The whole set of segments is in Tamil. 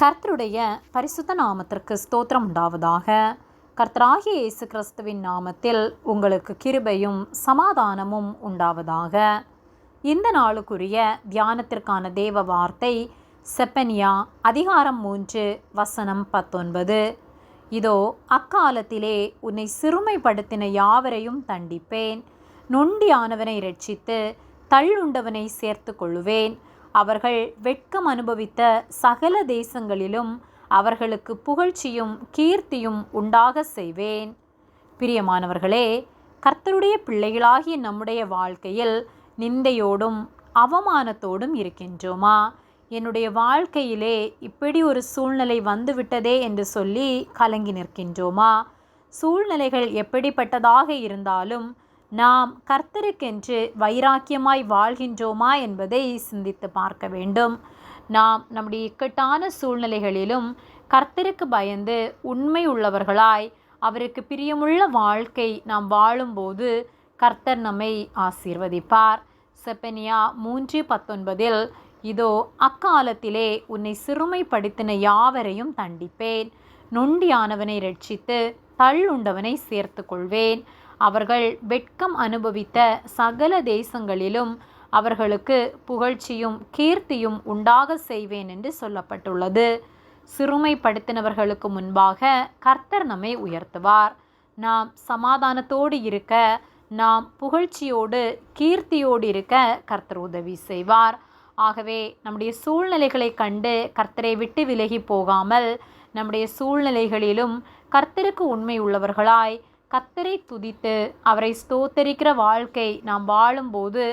கர்த்தருடைய பரிசுத்த நாமத்திற்கு ஸ்தோத்திரம் உண்டாவதாக. கர்த்தராகிய இயேசு கிறிஸ்துவின் நாமத்தில் உங்களுக்கு கிருபையும் சமாதானமும் உண்டாவதாக. இந்த நாளுக்குரிய தியானத்திற்கான தேவ வார்த்தை செப்பனியா அதிகாரம் மூன்று வசனம் பத்தொன்பது. இதோ அக்காலத்திலே உன்னை சிறுமைப்படுத்தின யாவரையும் தண்டிப்பேன். நொண்டியானவனை ரட்சித்து தள்ளுண்டவனை சேர்த்து கொள்ளுவேன் அவர்கள் வெட்கம் அனுபவித்த சகல தேசங்களிலும் அவர்களுக்கு புகழ்ச்சியும் கீர்த்தியும் உண்டாக செய்வேன். பிரியமானவர்களே கர்த்தருடைய பிள்ளைகளாகிய நம்முடைய வாழ்க்கையில் நிந்தையோடும் அவமானத்தோடும் இருக்கின்றோமா? என்னுடைய வாழ்க்கையிலே இப்படி ஒரு சூழ்நிலை வந்துவிட்டதே என்று சொல்லி கலங்கி நிற்கின்றோமா? சூழ்நிலைகள் எப்படிப்பட்டதாக இருந்தாலும் நாம் கர்த்தருக்கென்று வைராக்கியமாய் வாழ்கின்றோமா என்பதை சிந்தித்து பார்க்க வேண்டும். நாம் நம்முடைய இக்கட்டான சூழ்நிலைகளிலும் கர்த்தருக்கு பயந்து உண்மை உள்ளவர்களாய் அவருக்கு பிரியமுள்ள வாழ்க்கை நாம் வாழும்போது கர்த்தர் நம்மை ஆசீர்வதிப்பார். செப்பனியா மூன்று பத்தொன்பதில் இதோ அக்காலத்திலே உன்னை சிறுமைப்படுத்தின யாவரையும் தண்டிப்பேன். நொண்டியானவனை ரட்சித்து தள்ளுண்டவனை சேர்த்து கொள்வேன் அவர்கள் வெட்கம் அனுபவித்த சகல தேசங்களிலும் அவர்களுக்கு புகழ்ச்சியும் கீர்த்தியும் உண்டாக செய்வேன் என்று சொல்லப்பட்டுள்ளது. சிறுமைப்படுத்தினவர்களுக்கு முன்பாக கர்த்தர் நம்மை உயர்த்துவார். நாம் சமாதானத்தோடு இருக்க நாம் புகழ்ச்சியோடு கீர்த்தியோடு இருக்க கர்த்தர் உதவி செய்வார். ஆகவே நம்முடைய சூழ்நிலைகளை கண்டு கர்த்தரை விட்டு விலகி போகாமல் நம்முடைய சூழ்நிலைகளிலும் கர்த்தருக்கு உண்மை உள்ளவர்களாய் கர்த்தரை துதித்து அவரை ஸ்தோத்தரிக்கிற வாழ்க்கை நாம் வாழும்போது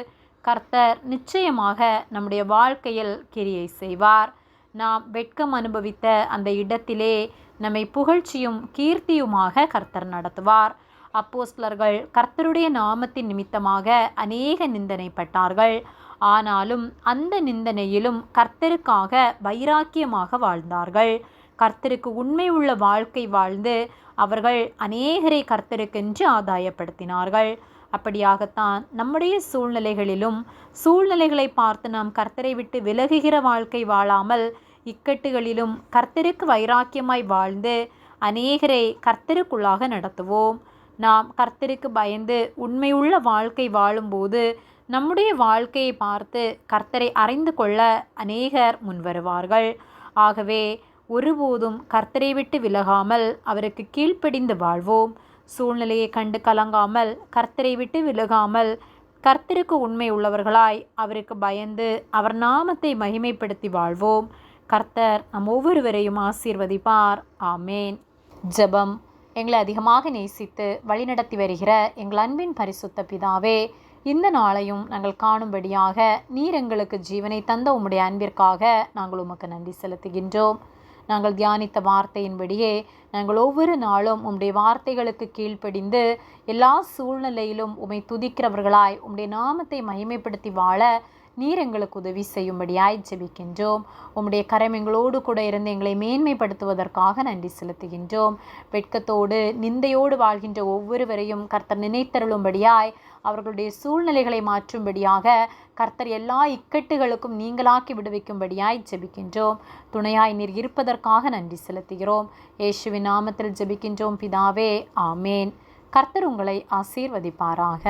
கர்த்தர் நிச்சயமாக நம்முடைய வாழ்க்கையில் கிரியை செய்வார். நாம் வெட்கம் அனுபவித்த அந்த இடத்திலே நம்மை புகழ்ச்சியும் கீர்த்தியுமாக கர்த்தர் நடத்துவார். அப்போஸ்லர்கள் கர்த்தருடைய நாமத்தின் நிமித்தமாக அநேக நிந்தனைப்பட்டார்கள். ஆனாலும் அந்த நிந்தனையிலும் கர்த்தருக்காக வைராக்கியமாக வாழ்ந்தார்கள். கர்த்தருக்கு உண்மை உள்ள வாழ்க்கை வாழ்ந்து அவர்கள் அநேகரை கர்த்தருக்கென்று ஆதாயப்படுத்தினார்கள். அப்படியாகத்தான் நம்முடைய சூழ்நிலைகளிலும் சூழ்நிலைகளை பார்த்து நாம் கர்த்தரை விட்டு விலகுகிற வாழ்க்கை வாழாமல் இக்கட்டுகளிலும் கர்த்தருக்கு வைராக்கியமாய் வாழ்ந்து அநேகரை கர்த்தருக்குள்ளாக நடத்துவோம். நாம் கர்த்தருக்கு பயந்து உண்மையுள்ள வாழ்க்கை வாழும்போது நம்முடைய வாழ்க்கையை பார்த்து கர்த்தரை அறிந்து கொள்ள அநேகர் முன்வருவார்கள். ஆகவே ஒருபோதும் கர்த்தரை விட்டு விலகாமல் அவருக்கு கீழ்ப்படிந்து வாழ்வோம். சூழ்நிலையை கண்டு கலங்காமல் கர்த்தரை விட்டு விலகாமல் கர்த்தருக்கு உண்மை உள்ளவர்களாய் அவருக்கு பயந்து அவர் நாமத்தை மகிமைப்படுத்தி வாழ்வோம். கர்த்தர் நம் ஒவ்வொருவரையும் ஆசீர்வதிப்பார். ஆமேன். ஜெபம் எங்களை அதிகமாக நேசித்து வழிநடத்தி வருகிற எங்கள் அன்பின் பரிசுத்த பிதாவே இந்த நாளையும் நாங்கள் காணும்படியாக நீர் எங்களுக்கு ஜீவனை தந்த உம்முடைய அன்பிற்காக நாங்கள் உமக்கு நன்றி செலுத்துகின்றோம். நாங்கள் தியானித்த வார்த்தையின்படியே நாங்கள் ஒவ்வொரு நாளும் உம்முடைய வார்த்தைகளுக்கு கீழ்ப்படிந்து எல்லா சூழ்நிலையிலும் உம்மை துதிக்கிறவர்களாய் உம்முடைய நாமத்தை மகிமைப்படுத்தி வாழ நீர் எங்களுக்கு உதவி செய்யும்படியாய் ஜெபிக்கின்றோம். உம்முடைய கரம் எங்களோடு கூட இருந்து எங்களை மேன்மைப்படுத்துவதற்காக நன்றி செலுத்துகின்றோம். வெட்கத்தோடு நிந்தையோடு வாழ்கின்ற ஒவ்வொருவரையும் கர்த்தர் நினைத்தருளும்படியாய் அவர்களுடைய சூழ்நிலைகளை மாற்றும்படியாக கர்த்தர் எல்லா இக்கட்டுகளுக்கும் நீங்களாக்கி விடுவிக்கும்படியாய் ஜெபிக்கின்றோம். துணையாய் நீர் இருப்பதற்காக நன்றி செலுத்துகிறோம். இயேசுவின் நாமத்தில் ஜெபிக்கின்றோம் பிதாவே ஆமேன். கர்த்தர் உங்களை ஆசீர்வதிப்பாராக.